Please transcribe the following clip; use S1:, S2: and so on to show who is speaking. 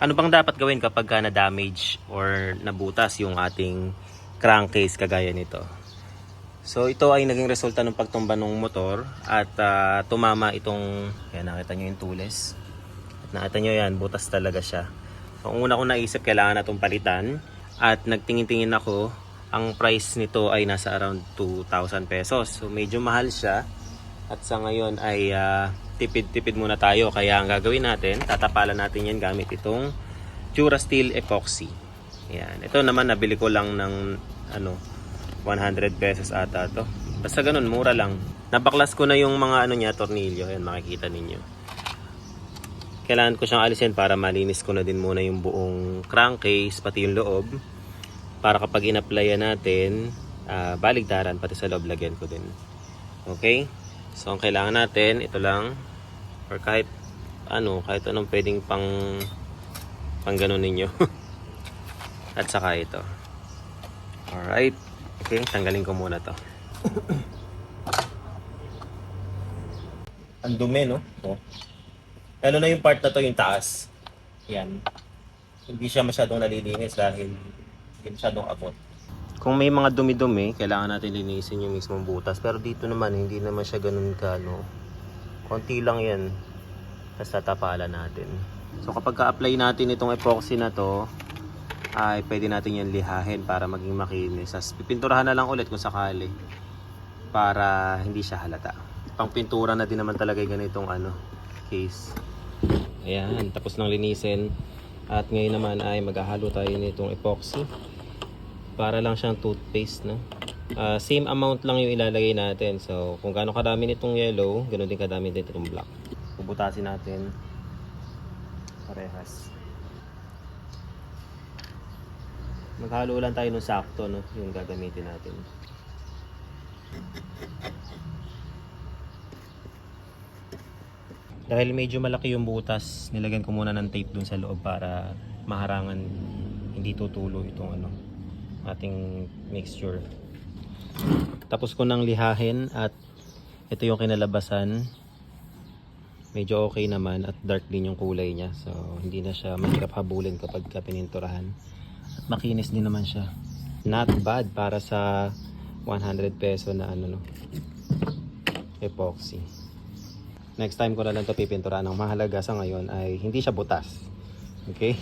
S1: Ano bang dapat gawin kapag ka na-damage or nabutas yung ating crankcase kagaya nito? So ito ay naging resulta ng pagtumba ng motor at ah, tumama itong, yan nakita nyo yung tules. At nakita nyo yan, butas talaga siya. So, ang una ko naisip, kailangan na itong palitan. At nagtingin-tingin ako, ang price nito ay nasa around 2,000 pesos. So medyo mahal siya. At sa ngayon ay ah, tipid-tipid muna tayo. Kaya ang gagawin natin, tatapalan natin yan gamit itong Durasteel Epoxy. Yan. Ito naman nabili ko lang ng ano 100 pesos ata to. Basta ganun, mura lang. Napaklas ko na yung mga ano niya, tornilyo. Yan, makikita ninyo. Kailangan ko siyang alisin para malinis ko na din muna yung buong crankcase, pati yung loob. Para kapag in-applyan natin, ah, baligtaran, pati sa loob lagyan ko din. Okay? So, ang kailangan natin, ito lang. Or kahit ano, kahit anong pwedeng pang pang ganun ninyo. At saka ito. Alright. Okay, tanggalin ko muna to. Ang dumi, no? Oh. Ano na yung part na to, yung taas. Yan. Hindi siya masyadong nalilinis dahil hindi masyadong abot. Kung may mga dumi-dumi, kailangan natin linisin yung mismong butas. Pero dito naman, hindi naman siya ganun ka, no? Konti lang yan. Tapos tatapalan natin. So kapag ka-apply natin itong epoxy na to, ay pwede natin yan lihahin para maging makinis. Tapos pipinturahan na lang ulit kung sakali para hindi siya halata. Pang pintura na din naman talaga yung ganitong ano, case. Ayan, tapos nang linisin. At ngayon naman ay maghahalo tayo nitong epoxy. Para lang siyang toothpaste, no? Ah, same amount lang yung ilalagay natin. So, kung gaano kadami nitong yellow, ganoon din kadami din itong black. Bubutasin natin parehas. Maghalo lang tayo ng sakto, no? Yung gagamitin natin. Dahil medyo malaki yung butas, nilagyan ko muna ng tape dun sa loob para maharangan hindi tutulo itong ano ating mixture. Tapos ko nang lihahin at ito yung kinalabasan. Medyo okay naman at dark din yung kulay niya. So hindi na siya mahirap habulin kapag ka pininturahan. At makinis din naman siya. Not bad para sa 100 peso na ano no. Epoxy. Next time ko na lang to pipinturahan. Ang mahalaga sa ngayon ay hindi siya butas. Okay?